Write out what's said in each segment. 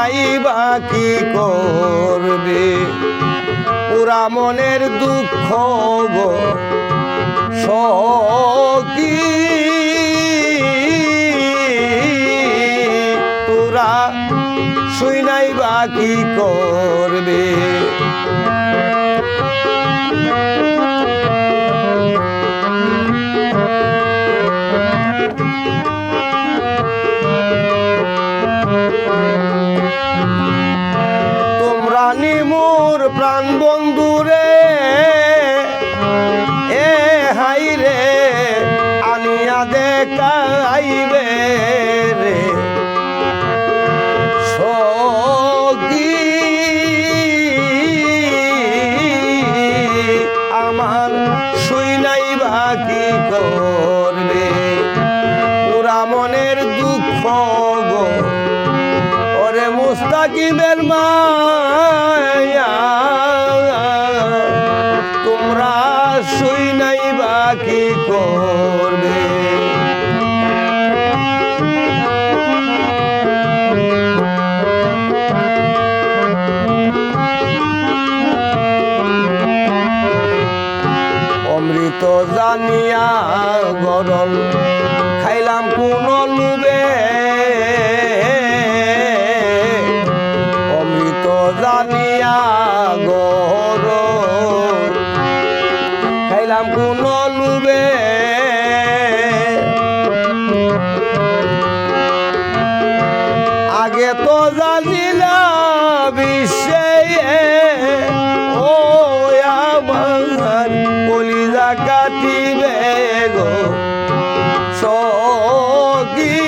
নাই বাকি করবে। পুরা মনের দুঃখ গো সকি তোরা শুই নাই বাকি করবে। মুস্তাকিমের মায়া আগে তো জানিলা বিশ্বে ও আমার কলিজা কাটিবে গো। সগি।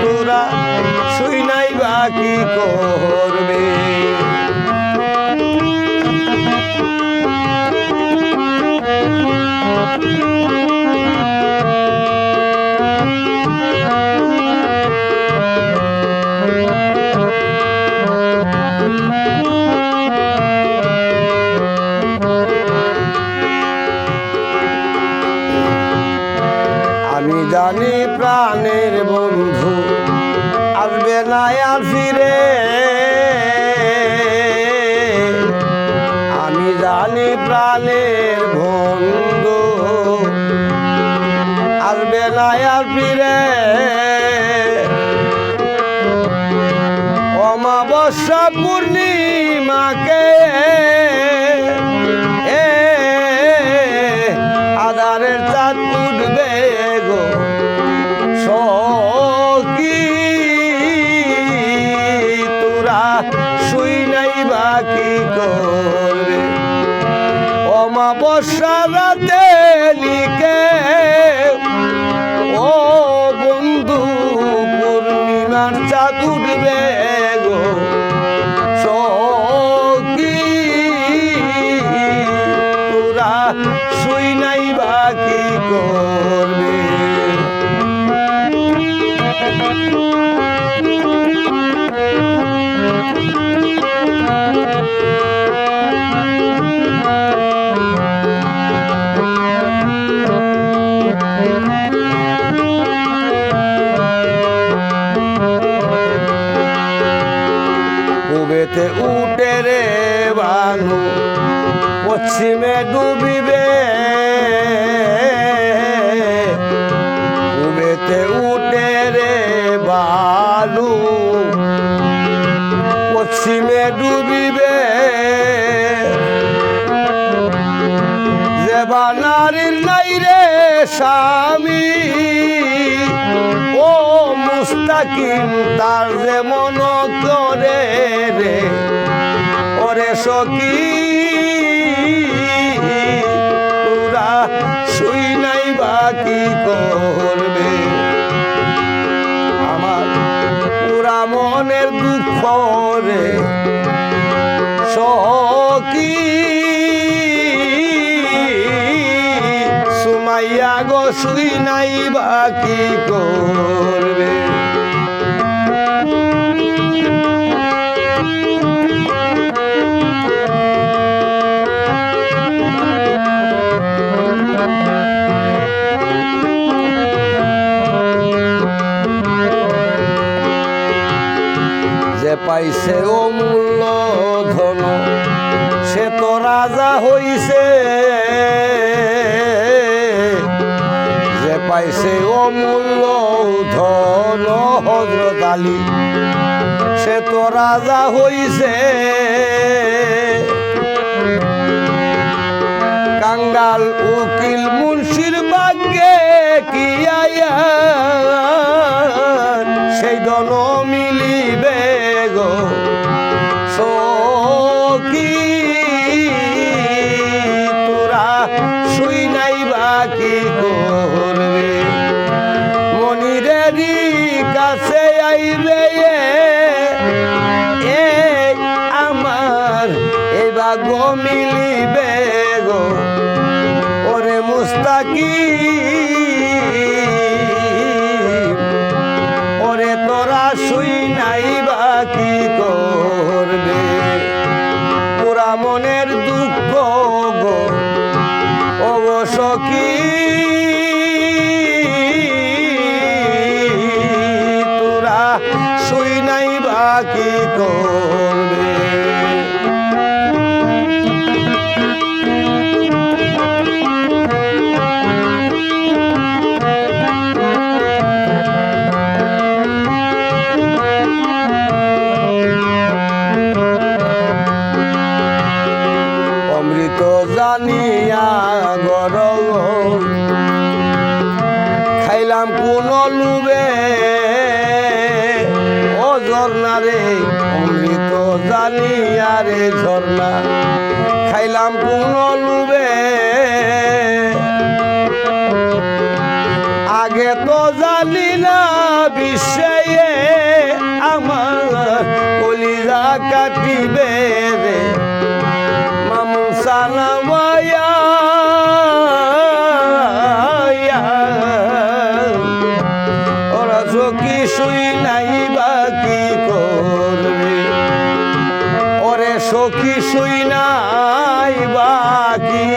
তোরা শুই নাই বাকি করবে? আমি জানি প্রাণের বন্ধু আসবে না ফিরে। আমি জানি প্রাণের বন্ধু আসবে না ফিরে। অমাবস্যা পূর্ণিমাকে অমাবস্যা রাতে লিখে পূবেতে উঠে রে বানু পশ্চিমে ডুবিবে সখী। তোরা শুই নাই বাকি করবে? আমার পুরা মনের দুঃখ রে সখী। সুমাইয়া গো শুই নাই বাকি করবে? পাইছে অমূল্য ধন সে তো রাজা হইছে। যে পাইছে অমূল্য ধন হজরত আলী, সে তো রাজা হইছে। কাঙ্গাল উকিল মুন্সির ভাগ্যে কি আয়া আইবে এ আমার এবার গো মিলিবে গো। ওরে মুস্তাকি ওরে তোরা শুই নাই বাকি খাইলাম কোন লুবে ও ঝর্ণা রে, অমৃত জানিয়া রে ঝর্ণা, খাইলাম কোন লুবে। আগে তো জানি না বিশ্বে আমার কলিজা কাটিবে। শুই নাই বাকি করবে? ওরে সখী শুই নাই বাকি